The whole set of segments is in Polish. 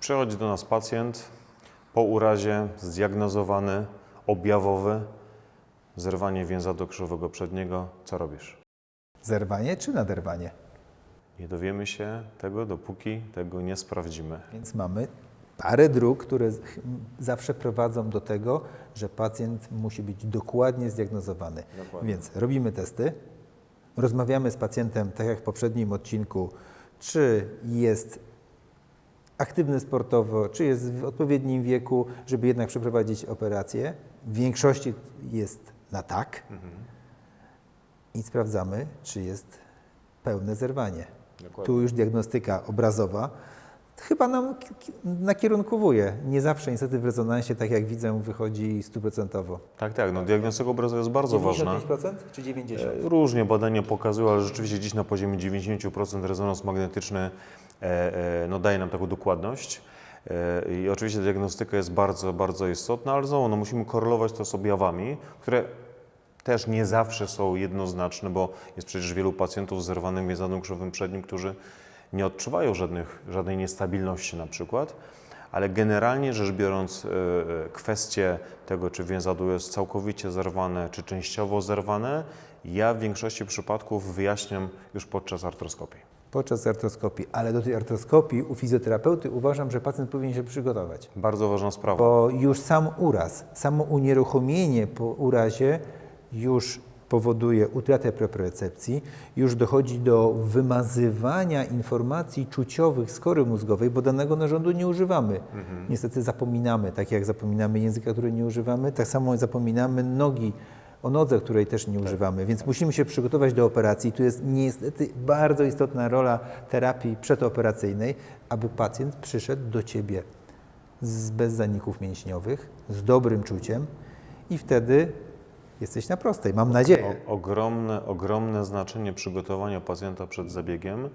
Przychodzi do nas pacjent po urazie zdiagnozowany, objawowy, zerwanie więzadła krzyżowego przedniego. Co robisz? Zerwanie czy naderwanie? Nie dowiemy się tego, dopóki tego nie sprawdzimy. Więc mamy parę dróg, które zawsze prowadzą do tego, że pacjent musi być dokładnie zdiagnozowany. Dokładnie. Więc robimy testy, rozmawiamy z pacjentem, tak jak w poprzednim odcinku, czy jest aktywny sportowo, czy jest w odpowiednim wieku, żeby jednak przeprowadzić operację. W większości jest na tak. I sprawdzamy, czy jest pełne zerwanie. Dokładnie. Tu już diagnostyka obrazowa chyba nam ki- ki- nakierunkowuje. Nie zawsze niestety w rezonansie, tak jak widzę, wychodzi stuprocentowo. Tak, tak. No, diagnostyka obrazu jest bardzo ważna. 95% czy 90%? E, Różnie badania pokazują, ale rzeczywiście dziś na poziomie 90% rezonans magnetyczny no, daje nam taką dokładność. E, I oczywiście diagnostyka jest bardzo, bardzo istotna, ale znowu no, musimy korelować to z objawami, które też nie zawsze są jednoznaczne, bo jest przecież wielu pacjentów z zerwanym więzadłem krzyżowym przednim, którzy nie odczuwają żadnych, żadnej niestabilności na przykład, ale generalnie rzecz biorąc e, e, kwestie tego, czy więzadło jest całkowicie zerwane, czy częściowo zerwane, ja w większości przypadków wyjaśniam już podczas artroskopii. Podczas artroskopii, ale do tej artroskopii u fizjoterapeuty uważam, że pacjent powinien się przygotować. Bardzo ważna sprawa. Bo już sam uraz, samo unieruchomienie po urazie już powoduje utratę propriocepcji, już dochodzi do wymazywania informacji czuciowych z kory mózgowej, bo danego narządu nie używamy. Niestety zapominamy, tak jak zapominamy języka, który nie używamy, tak samo zapominamy nogi, o nodze, której też nie używamy, więc musimy się przygotować do operacji. Tu jest niestety bardzo istotna rola terapii przedoperacyjnej, aby pacjent przyszedł do Ciebie z, bez zaników mięśniowych, z dobrym czuciem i wtedy jesteś na prostej, mam nadzieję. O, ogromne, ogromne znaczenie przygotowania pacjenta przed zabiegiem.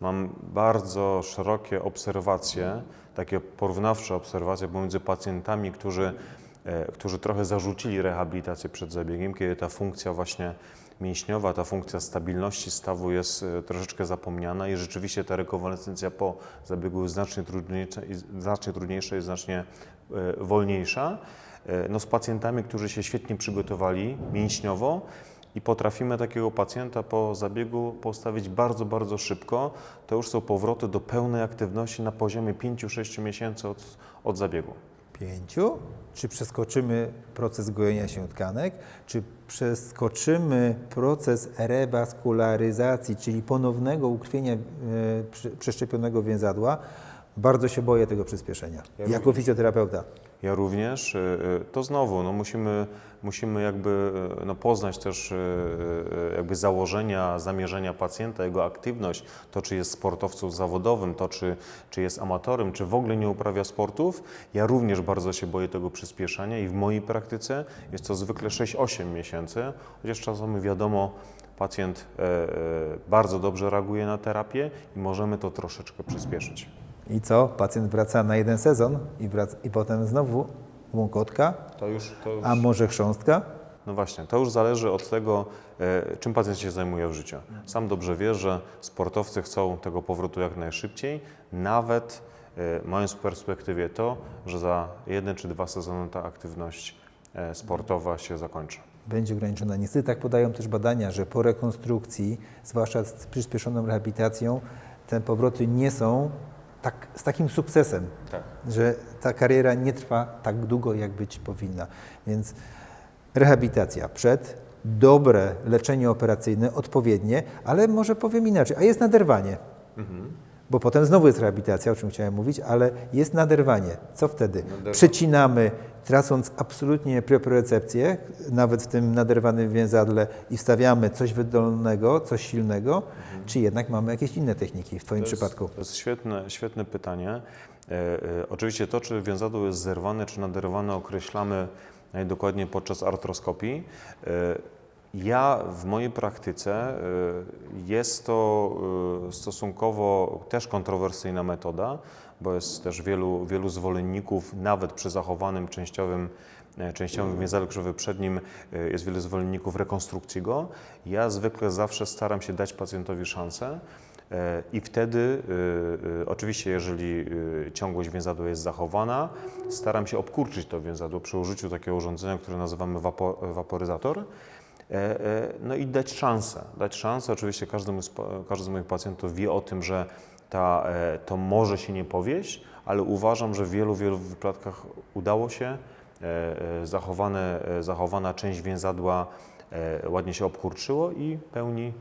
Mam bardzo szerokie obserwacje, takie porównawcze obserwacje pomiędzy pacjentami, którzy, którzy trochę zarzucili rehabilitację przed zabiegiem, kiedy ta funkcja właśnie mięśniowa, ta funkcja stabilności stawu jest e, troszeczkę zapomniana i rzeczywiście ta rekonwalescencja po zabiegu jest znacznie trudniejsza, znacznie trudniejsza i znacznie e, wolniejsza. E, No, z pacjentami, którzy się świetnie przygotowali mięśniowo i potrafimy takiego pacjenta po zabiegu postawić bardzo, bardzo szybko, to już są powroty do pełnej aktywności na poziomie 5-6 miesięcy od, od zabiegu. Pięciu? Czy przeskoczymy proces gojenia się tkanek? Czy przeskoczymy proces rewaskularyzacji, czyli ponownego ukrwienia e, przeszczepionego więzadła? Bardzo się boję tego przyspieszenia. Ja jako fizjoterapeuta. Ja również. y, y, To znowu, no musimy, musimy jakby y, no poznać też jakby założenia, zamierzenia pacjenta, jego aktywność, to czy jest sportowcem zawodowym, to czy, czy jest amatorem, czy w ogóle nie uprawia sportów. Ja również bardzo się boję tego przyspieszania i w mojej praktyce jest to zwykle 6-8 miesięcy, chociaż czasami wiadomo, pacjent e, e, bardzo dobrze reaguje na terapię i możemy to troszeczkę przyspieszyć. I co? Pacjent wraca na jeden sezon i, wraca, i potem znowu łąkotka, To już, to już... a może chrząstka? No właśnie, to już zależy od tego, e, czym pacjent się zajmuje w życiu. Sam dobrze wie, że sportowcy chcą tego powrotu jak najszybciej, nawet e, mając w perspektywie to, że za jeden czy dwa sezony ta aktywność e, sportowa się zakończy. będzie ograniczona. Niestety tak podają też badania, że po rekonstrukcji, zwłaszcza z przyspieszoną rehabilitacją, te powroty nie są tak, z takim sukcesem, Tak. że ta kariera nie trwa tak długo, jak być powinna. Więc rehabilitacja przed, dobre leczenie operacyjne, odpowiednie, ale może powiem inaczej, a jest naderwanie. Bo potem znowu jest rehabilitacja, o czym chciałem mówić, ale jest naderwanie. Co wtedy? Przecinamy, tracąc absolutnie propriocepcję, nawet w tym naderwanym więzadle i wstawiamy coś wydolnego, coś silnego, czy jednak mamy jakieś inne techniki w Twoim To jest- przypadku? To jest świetne, świetne pytanie. E, e, oczywiście to, czy więzadło jest zerwane, czy naderwane, określamy najdokładniej podczas artroskopii. E, ja w mojej praktyce e, jest to e, stosunkowo też kontrowersyjna metoda, bo jest też wielu, wielu zwolenników, nawet przy zachowanym częściowym e, częściowym więzadle krzyżowym przednim jest wielu zwolenników rekonstrukcji go. Ja zwykle zawsze staram się dać pacjentowi szansę, I wtedy, y, y, oczywiście, jeżeli y, ciągłość więzadła jest zachowana, staram się obkurczyć to więzadło przy użyciu takiego urządzenia, które nazywamy wapo, waporyzator. E, e, No i dać szansę. Dać szansę. Oczywiście każdy, spa- każdy z moich pacjentów wie o tym, że ta, e, to może się nie powieść, ale uważam, że w wielu, wielu wypadkach udało się. Zachowane, zachowana część więzadła ładnie się obkurczyło i pełni,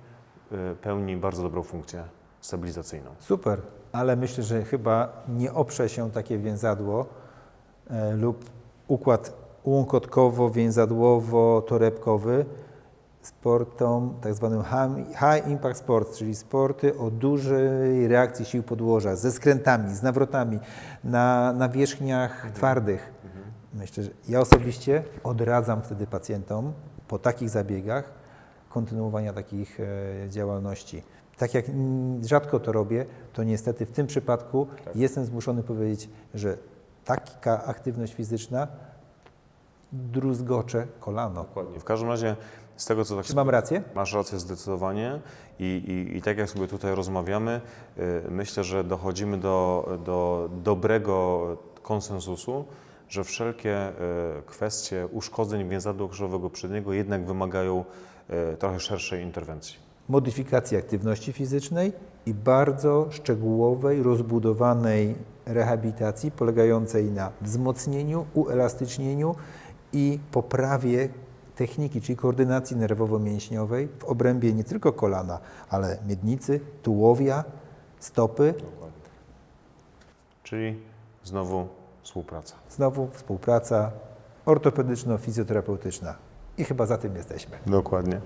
pełni bardzo dobrą funkcję stabilizacyjną. Super, ale myślę, że chyba nie oprze się takie więzadło lub układ łąkotkowo-więzadłowo-torebkowy sportom tak zwanym high- impact sports, czyli sporty o dużej reakcji sił podłoża, ze skrętami, z nawrotami na nawierzchniach twardych. Myślę, że ja osobiście odradzam wtedy pacjentom po takich zabiegach kontynuowania takich e, działalności. Tak jak rzadko to robię, to niestety w tym przypadku jestem zmuszony powiedzieć, że taka aktywność fizyczna druzgocze kolano. Dokładnie. W każdym razie z tego, co tak Czy mam rację? Masz rację zdecydowanie i, i, i tak jak sobie tutaj rozmawiamy, y, myślę, że dochodzimy do, do dobrego konsensusu, że wszelkie y, kwestie uszkodzeń więzadła krzyżowego przedniego jednak wymagają y, trochę szerszej interwencji. Modyfikacji aktywności fizycznej i bardzo szczegółowej, rozbudowanej rehabilitacji polegającej na wzmocnieniu, uelastycznieniu i poprawie techniki, czyli koordynacji nerwowo-mięśniowej w obrębie nie tylko kolana, ale miednicy, tułowia, stopy. Czyli znowu współpraca. Znowu współpraca ortopedyczno-fizjoterapeutyczna. I chyba za tym jesteśmy. Dokładnie.